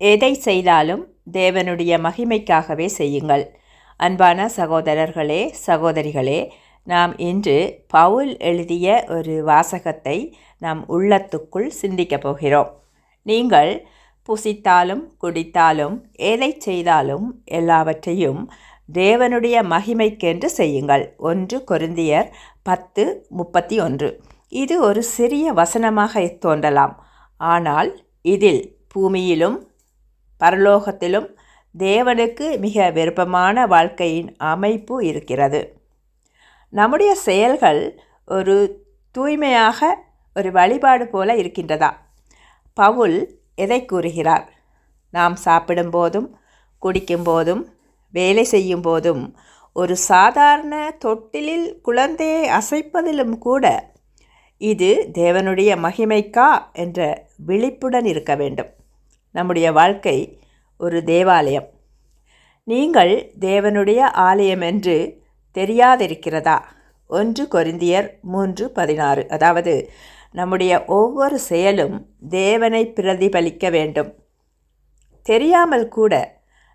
எதை செய்தாலும் தேவனுடைய மகிமைக்காகவே செய்யுங்கள். அன்பான சகோதரர்களே சகோதரிகளே நாம் இன்று பவுல் எழுதிய ஒரு வாசகத்தை நாம் உள்ளத்துக்குள் சிந்திக்கப் போகிறோம். நீங்கள் புசித்தாலும் குடித்தாலும் எதை செய்தாலும் எல்லாவற்றையும் தேவனுடைய மகிமைக்கென்று செய்யுங்கள். ஒன்று கொருந்தியர் பத்து முப்பத்தி ஒன்று இது ஒரு சிறிய வசனமாக தோன்றலாம். ஆனால் இதில் பூமியிலும் பரலோகத்திலும் தேவனுக்கு மிக விருப்பமான வாழ்க்கையின் அமைப்பு இருக்கிறது. நம்முடைய செயல்கள் ஒரு தூய்மையாக ஒரு வழிபாடு போல இருக்கின்றதா? பவுல் எதை கூறுகிறார்? நாம் சாப்பிடும்போதும் குடிக்கும்போதும் வேலை செய்யும் போதும் ஒரு சாதாரண தொட்டிலில் குழந்தையை அசைப்பதிலும் கூட இது தேவனுடைய மகிமைக்கா? என்ற விழிப்புடன் இருக்க வேண்டும். நம்முடைய வாழ்க்கை ஒரு தேவாலயம். நீங்கள் தேவனுடைய ஆலயம் என்று தெரியாதிருக்கிறதா? ஒன்று கொரிந்தியர் மூன்று பதினாறு. அதாவது நம்முடைய ஒவ்வொரு செயலும் தேவனை பிரதிபலிக்க வேண்டும். தெரியாமல் கூட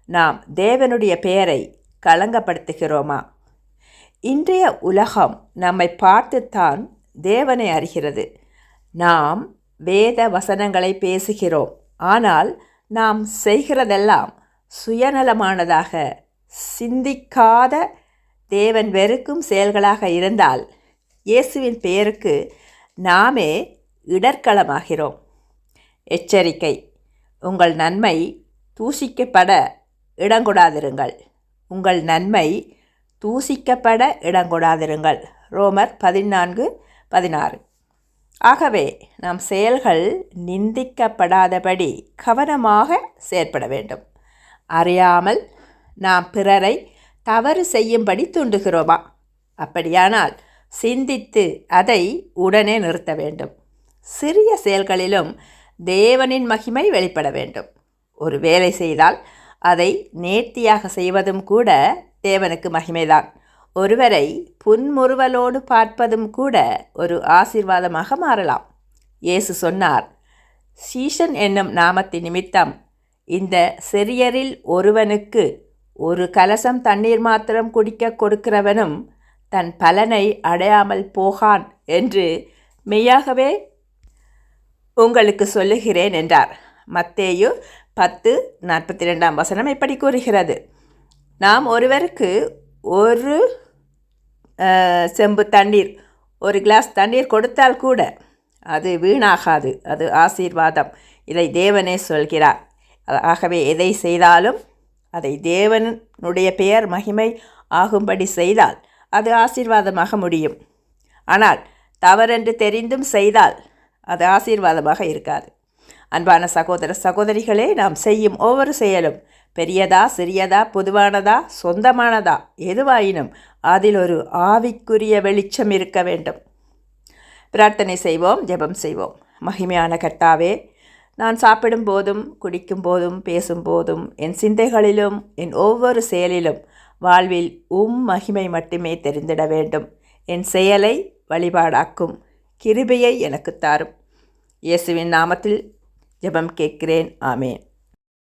நாம் தேவனுடைய பெயரை களங்கப்படுத்துகிறோமா? இன்றைய உலகம் நம்மை பார்த்துத்தான் தேவனை அறிகிறது. நாம் வேத வசனங்களை பேசுகிறோம். ஆனால் நாம் செய்கிறதெல்லாம் சுயநலமானதாக சிந்திக்காத தேவன் வெறுக்கும் செயல்களாக இருந்தால் இயேசுவின் பெயருக்கு நாமே இடர்களமாகிறோம் எச்சரிக்கை உங்கள் நன்மை தூசிக்கப்பட இடங்கொடாதிருங்கள். உங்கள் நன்மை தூசிக்கப்பட இடங்கொடாதிருங்கள். ரோமர் பதினான்கு பதினாறு. ஆகவே நம் செயல்கள் நிந்திக்கப்படாதபடி கவனமாக செயற்பட வேண்டும். அறியாமல் நாம் பிறரை தவறு செய்யும்படி தூண்டுகிறோமா? அப்படியானால் சிந்தித்து அதை உடனே நிறுத்த வேண்டும். சிறிய செயல்களிலும் தேவனின் மகிமை வெளிப்பட வேண்டும். ஒரு வேலை செய்தால் அதை நேர்த்தியாக செய்வதும் கூட தேவனுக்கு மகிமைதான். ஒருவரை புன்முறுவலோடு பார்ப்பதும் கூட ஒரு ஆசீர்வாதமாக மாறலாம். இயேசு சொன்னார் சீஷன் என்னும் நாமத்தின் நிமித்தம் இந்த சிறியரில் ஒருவனுக்கு ஒரு கலசம் தண்ணீர் மாத்திரம் குடிக்க கொடுக்கிறவனும் தன் பலனை அடையாமல் போகான் என்று மெய்யாகவே உங்களுக்கு சொல்லுகிறேன் என்றார். மத்தேயு பத்து நாற்பத்தி ரெண்டாம் வசனம் இப்படி கூறுகிறது நாம் ஒருவருக்கு ஒரு செம்பு தண்ணீர். ஒரு கிளாஸ் தண்ணீர் கொடுத்தால் கூட அது வீணாகாது. அது ஆசீர்வாதம். இதை தேவனே சொல்கிறார். ஆகவே எதை செய்தாலும் அதை தேவனுடைய பெயர் மகிமை ஆகும்படி செய்தால் அது ஆசீர்வாதமாக முடியும். ஆனால் தவறென்று தெரிந்தும் செய்தால் அது ஆசீர்வாதமாக இருக்காது. அன்பான சகோதர சகோதரிகளே நாம் செய்யும் ஒவ்வொரு செயலும் பெரியதா சிறியதா பொதுவானதா சொந்தமானதா எதுவாயினும் அதில் ஒரு ஆவிக்குரிய வெளிச்சம் இருக்க வேண்டும். பிரார்த்தனை செய்வோம் ஜெபம் செய்வோம். மகிமையான கர்த்தாவே நான் சாப்பிடும் போதும் குடிக்கும் போதும் பேசும் போதும் என் சிந்தைகளிலும் என் ஒவ்வொரு செயலிலும் வாழ்வில் உம் மகிமை மட்டுமே தெரிந்திட வேண்டும். என் செயலை வழிபாடாக்கும் கிருபையை எனக்கு தாரும். இயேசுவின் நாமத்தில் ஜெபம் கேட்கிறேன். ஆமேன்.